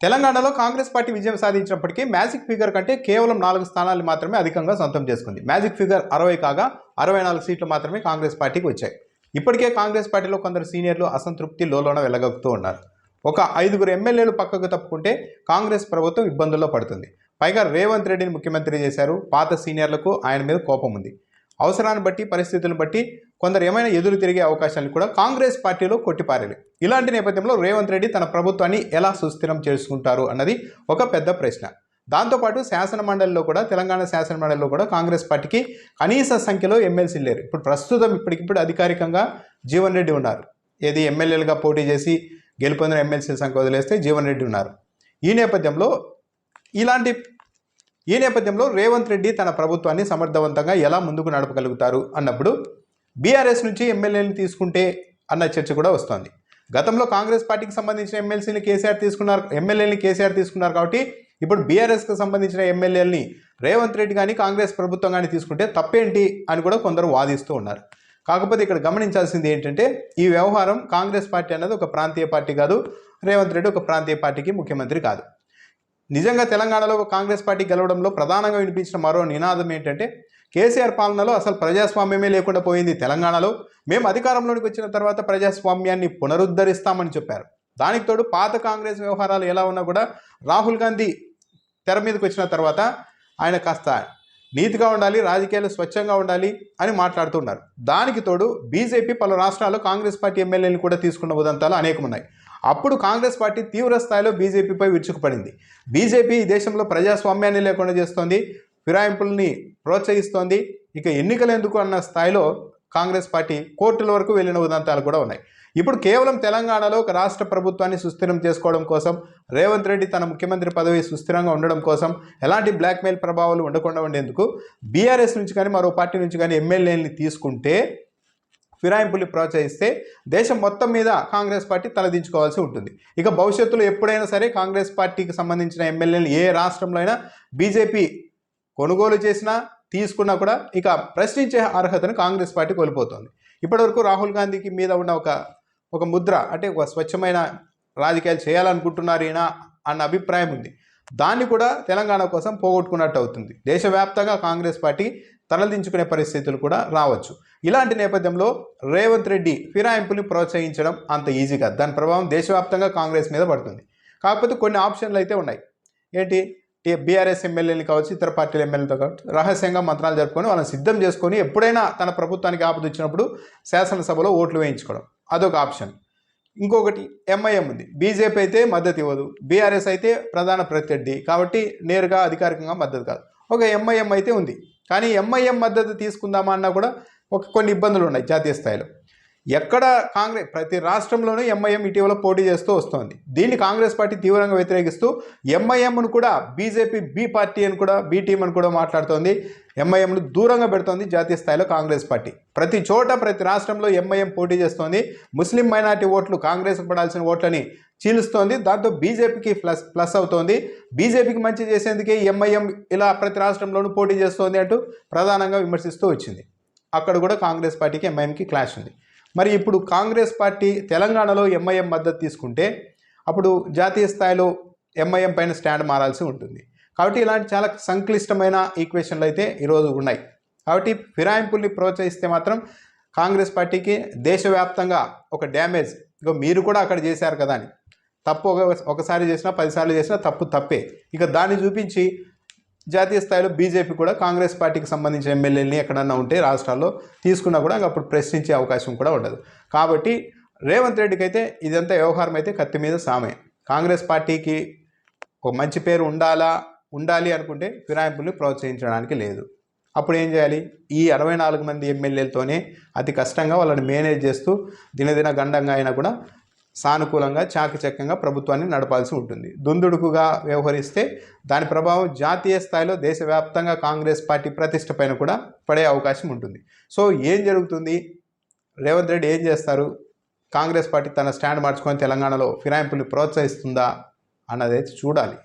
తెలంగాణలో కాంగ్రెస్ పార్టీ విజయం సాధించినప్పటికీ magic figure కంటే కేవలం నాలుగు స్థానాలు మాత్రమే అధికంగా సొంతం చేసుకుంది. మ్యాజిక్ ఫిగర్ అరవై కాగా అరవై నాలుగు సీట్లు మాత్రమే కాంగ్రెస్ పార్టీకి వచ్చాయి. ఇప్పటికే కాంగ్రెస్ పార్టీలో కొందరు సీనియర్లు అసంతృప్తి లోలోన వెళ్ళగక్కుతూ ఉన్నారు. ఒక ఐదుగురు ఎమ్మెల్యేలు పక్కకు తప్పుకుంటే కాంగ్రెస్ ప్రభుత్వం ఇబ్బందుల్లో పడుతుంది. పైగా రేవంత్ రెడ్డిని ముఖ్యమంత్రి చేశారు. పాత సీనియర్లకు ఆయన మీద కోపం ఉంది. అవసరాన్ని బట్టి పరిస్థితులను బట్టి కొందరు ఏమైనా ఎదురు తిరిగే అవకాశాలను కూడా కాంగ్రెస్ పార్టీలో కొట్టిపారేది ఇలాంటి నేపథ్యంలో రేవంత్ రెడ్డి తన ప్రభుత్వాన్ని ఎలా సుస్థిరం చేసుకుంటారు అన్నది ఒక పెద్ద ప్రశ్న. దాంతోపాటు శాసన మండలిలో కూడా తెలంగాణ శాసన మండలిలో కూడా కాంగ్రెస్ పార్టీకి కనీస సంఖ్యలో ఎమ్మెల్సీలు లేరు. ఇప్పుడు ప్రస్తుతం ఇప్పటికిప్పుడు అధికారికంగా జీవన్ రెడ్డి ఉన్నారు. ఏది ఎమ్మెల్యేలుగా పోటీ చేసి గెలుపొందిన ఎమ్మెల్సీల సంఖ్య వదిలేస్తే జీవన్ రెడ్డి ఉన్నారు. ఈ నేపథ్యంలో ఇలాంటి ఈ నేపథ్యంలో రేవంత్ రెడ్డి తన ప్రభుత్వాన్ని సమర్థవంతంగా ఎలా ముందుకు నడపగలుగుతారు అన్నప్పుడు బీఆర్ఎస్ నుంచి ఎమ్మెల్యేని తీసుకుంటే అన్న చర్చ కూడా వస్తోంది. గతంలో కాంగ్రెస్ పార్టీకి సంబంధించిన ఎమ్మెల్సీని కేసీఆర్ తీసుకున్నారు ఎమ్మెల్యేని కేసీఆర్ తీసుకున్నారు కాబట్టి ఇప్పుడు బీఆర్ఎస్కి సంబంధించిన ఎమ్మెల్యేలని రేవంత్ రెడ్డి కానీ కాంగ్రెస్ ప్రభుత్వం కానీ తీసుకుంటే తప్పేంటి అని కూడా కొందరు వాదిస్తూ ఉన్నారు. కాకపోతే ఇక్కడ గమనించాల్సింది ఏంటంటే ఈ వ్యవహారం కాంగ్రెస్ పార్టీ అన్నది ఒక ప్రాంతీయ పార్టీ కాదు రేవంత్ రెడ్డి ఒక ప్రాంతీయ పార్టీకి ముఖ్యమంత్రి కాదు. నిజంగా తెలంగాణలో కాంగ్రెస్ పార్టీ గెలవడంలో ప్రధానంగా వినిపించిన మరో నినాదం ఏంటంటే కేసీఆర్ పాలనలో అసలు ప్రజాస్వామ్యమే లేకుండా పోయింది తెలంగాణలో. మేము అధికారంలోనికి వచ్చిన తర్వాత ప్రజాస్వామ్యాన్ని పునరుద్ధరిస్తామని చెప్పారు. దానికి తోడు పాత కాంగ్రెస్ వ్యవహారాలు ఎలా ఉన్నా కూడా రాహుల్ గాంధీ తెర మీదకి వచ్చిన తర్వాత ఆయన కాస్త నీతిగా ఉండాలి రాజకీయాలు స్వచ్ఛంగా ఉండాలి అని మాట్లాడుతున్నారు. దానికి తోడు బీజేపీ పలు రాష్ట్రాల్లో కాంగ్రెస్ పార్టీ ఎమ్మెల్యేలు కూడా తీసుకున్న ఉదంతాలు అనేకం ఉన్నాయి అప్పుడు కాంగ్రెస్ పార్టీ తీవ్ర స్థాయిలో బీజేపీపై విరుచుకుపడింది. బీజేపీ ఈ దేశంలో ప్రజాస్వామ్యాన్ని లేకుండా చేస్తోంది. ఫిరాయింపుల్ని ప్రోత్సహిస్తోంది. ఇక ఎన్నికలు ఎందుకు అన్న స్థాయిలో కాంగ్రెస్ పార్టీ కోర్టుల వరకు వెళ్ళిన ఉదంతాలు కూడా ఉన్నాయి. ఇప్పుడు కేవలం తెలంగాణలో ఒక రాష్ట్ర ప్రభుత్వాన్ని సుస్థిరం చేసుకోవడం కోసం రేవంత్ రెడ్డి తన ముఖ్యమంత్రి పదవి సుస్థిరంగా ఉండడం కోసం ఎలాంటి బ్లాక్మెయిల్ ప్రభావాలు ఉండకుండా ఉండేందుకు బీఆర్ఎస్ నుంచి కానీ మరో పార్టీ నుంచి కానీ ఎమ్మెల్యేని తీసుకుంటే ఫిరాయింపులు ప్రోత్సహిస్తే దేశం మొత్తం మీద కాంగ్రెస్ పార్టీ తలదించుకోవాల్సి ఉంటుంది. ఇక భవిష్యత్తులో ఎప్పుడైనా సరే కాంగ్రెస్ పార్టీకి సంబంధించిన ఎమ్మెల్యేలు ఏ రాష్ట్రంలో అయినా బీజేపీ కొనుగోలు చేసినా తీసుకున్నా కూడా ఇక ప్రశ్నించే అర్హతను కాంగ్రెస్ పార్టీ కోల్పోతోంది. ఇప్పటివరకు రాహుల్ గాంధీకి మీద ఉన్న ఒక ఒక ముద్ర అంటే ఒక స్వచ్ఛమైన రాజకీయాలు చేయాలనుకుంటున్నారు ఈయన అన్న అభిప్రాయం ఉంది. దాన్ని కూడా తెలంగాణ కోసం పోగొట్టుకున్నట్టు అవుతుంది. దేశవ్యాప్తంగా కాంగ్రెస్ పార్టీ తలదించుకునే పరిస్థితులు కూడా రావచ్చు. ఇలాంటి నేపథ్యంలో రేవంత్ రెడ్డి ఫిరాయింపుని ప్రోత్సహించడం అంత ఈజీ కాదు. దాని ప్రభావం దేశవ్యాప్తంగా కాంగ్రెస్ మీద పడుతుంది. కాకపోతే కొన్ని ఆప్షన్లు అయితే ఉన్నాయి. ఏంటి? బీఆర్ఎస్ ఎమ్మెల్యేలు కావచ్చు ఇతర పార్టీల ఎమ్మెల్యేలతో కావచ్చు రహస్యంగా మంత్రాలు జరుపుకొని వాళ్ళని సిద్ధం చేసుకొని ఎప్పుడైనా తన ప్రభుత్వానికి ఆపద వచ్చినప్పుడు శాసనసభలో ఓట్లు వేయించుకోవడం. అదొక ఆప్షన్. ఇంకొకటి ఎంఐఎం ఉంది. బీజేపీ అయితే మద్దతు ఇవ్వదు. బీఆర్ఎస్ అయితే ప్రధాన ప్రత్యర్థి. కాబట్టి నేరుగా అధికారికంగా మద్దతు కాదు. ఒక ఎంఐఎం అయితే ఉంది. కానీ ఎంఐఎం మద్దతు తీసుకుందామా అన్నా కూడా ఒక కొన్ని ఇబ్బందులు ఉన్నాయి జాతీయ స్థాయిలో. ఎక్కడ కాంగ్రెస్ ప్రతి రాష్ట్రంలోనూ ఎంఐఎం ఇటీవల పోటీ చేస్తూ వస్తోంది. దీన్ని కాంగ్రెస్ పార్టీ తీవ్రంగా వ్యతిరేకిస్తూ ఎంఐఎంను కూడా బీజేపీ బి పార్టీ అని కూడా బి టీం అని కూడా మాట్లాడుతోంది. ఎంఐఎంను దూరంగా పెడుతోంది జాతీయ స్థాయిలో కాంగ్రెస్ పార్టీ. ప్రతి చోట ప్రతి రాష్ట్రంలో ఎంఐఎం పోటీ చేస్తోంది. ముస్లిం మైనార్టీ ఓట్లు కాంగ్రెస్కు పడాల్సిన ఓట్లని చీలుస్తోంది. దాంతో బీజేపీకి ప్లస్ ప్లస్ అవుతోంది. బీజేపీకి మంచి చేసేందుకే ఎంఐఎం ఇలా ప్రతి రాష్ట్రంలోనూ పోటీ చేస్తోంది అంటూ ప్రధానంగా విమర్శిస్తూ వచ్చింది. అక్కడ కూడా కాంగ్రెస్ పార్టీకి ఎంఐఎంకి క్లాష్ ఉంది. మరి ఇప్పుడు కాంగ్రెస్ పార్టీ తెలంగాణలో ఎంఐఎం మద్దతు తీసుకుంటే అప్పుడు జాతీయ స్థాయిలో ఎంఐఎం పైన స్టాండ్ మారాల్సి ఉంటుంది. కాబట్టి ఇలాంటి చాలా సంక్లిష్టమైన ఈక్వేషన్లు అయితే ఈరోజు ఉన్నాయి. కాబట్టి ఫిరాయింపుల్ని ప్రోత్సహిస్తే మాత్రం కాంగ్రెస్ పార్టీకి దేశవ్యాప్తంగా ఒక డ్యామేజ్ ఇక మీరు కూడా అక్కడ చేశారు కదా అని. తప్పు ఒక ఒకసారి చేసినా పదిసార్లు చేసినా తప్పు తప్పే. ఇక దాన్ని చూపించి జాతీయ స్థాయిలో బీజేపీ కూడా కాంగ్రెస్ పార్టీకి సంబంధించిన ఎమ్మెల్యేలని ఎక్కడన్నా ఉంటే రాష్ట్రాల్లో తీసుకున్నా కూడా అప్పుడు ప్రశ్నించే అవకాశం కూడా ఉండదు. కాబట్టి రేవంత్ రెడ్డికి అయితే ఇదంతా వ్యవహారం అయితే కత్తి మీద సామే. కాంగ్రెస్ పార్టీకి ఒక మంచి పేరు ఉండాలా? ఉండాలి అనుకుంటే ఫిరాయింపుల్ని ప్రోత్సహించడానికి లేదు. అప్పుడు ఏం చేయాలి? ఈ అరవై నాలుగు మంది ఎమ్మెల్యేలతోనే అతి కష్టంగా వాళ్ళని మేనేజ్ చేస్తూ దినదిన గండంగా అయినా కూడా సానుకూలంగా చాకచక్యంగా ప్రభుత్వాన్ని నడపాల్సి ఉంటుంది. దుందుడుకుగా వ్యవహరిస్తే దాని ప్రభావం జాతీయ స్థాయిలో దేశవ్యాప్తంగా కాంగ్రెస్ పార్టీ ప్రతిష్ట పైన కూడా పడే అవకాశం ఉంటుంది. సో ఏం జరుగుతుంది? రేవంత్ రెడ్డి ఏం చేస్తారు? కాంగ్రెస్ పార్టీ తన స్టాండ్ మార్చుకొని తెలంగాణలో ఫిరాయింపుని ప్రోత్సహిస్తుందా? అన్నదైతే చూడాలి.